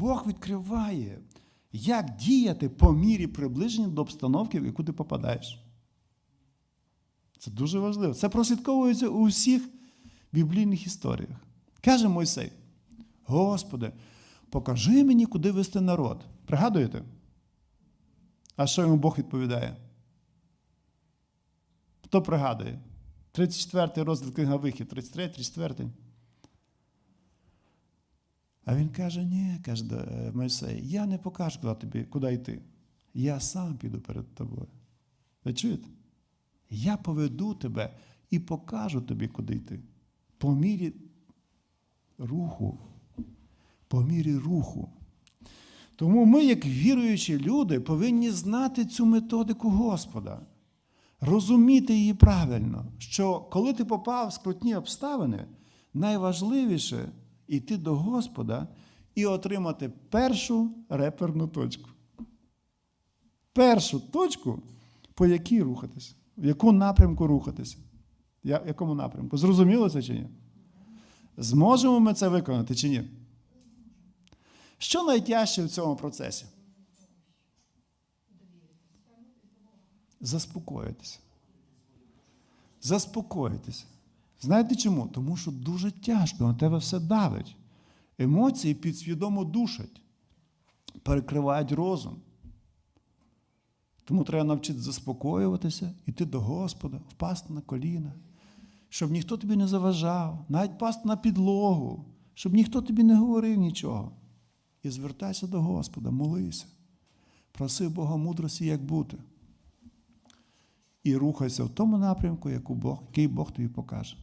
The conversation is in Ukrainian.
Бог відкриває, як діяти по мірі приближення до обстановки, в яку ти попадаєш. Це дуже важливо. Це прослідковується у всіх біблійних історіях. Каже Мойсей: Господи, покажи мені, куди вести народ. Пригадуєте? А що йому Бог відповідає? Хто пригадує? 34 розділ книга Вихід, 33, 34. А він каже: ні, каже е, Мойсей, я не покажу, куди тобі, куди йти. Я сам піду перед тобою. Ви чуєте? Я поведу тебе і покажу тобі, куди йти. По мірі руху. По мірі руху. Тому ми, як віруючі люди, повинні знати цю методику Господа, розуміти її правильно, що коли ти попав в скрутні обставини, найважливіше йти до Господа і отримати першу реперну точку. Першу точку, по якій рухатися, в яку напрямку рухатися. Я- В якому напрямку? Зрозуміло це чи ні? Зможемо ми це виконати чи ні? Що найтяжче в цьому процесі? Заспокоїтися. Заспокоїтися. Знаєте чому? Тому що дуже тяжко, на тебе все давить. Емоції підсвідомо душать, перекривають розум. Тому треба навчитися заспокоюватися, йти до Господа, впасти на коліна, щоб ніхто тобі не заважав, навіть пасти на підлогу, щоб ніхто тобі не говорив нічого. І звертайся до Господа, молися. Проси Бога мудрості, як бути. І рухайся в тому напрямку, який Бог тобі покаже.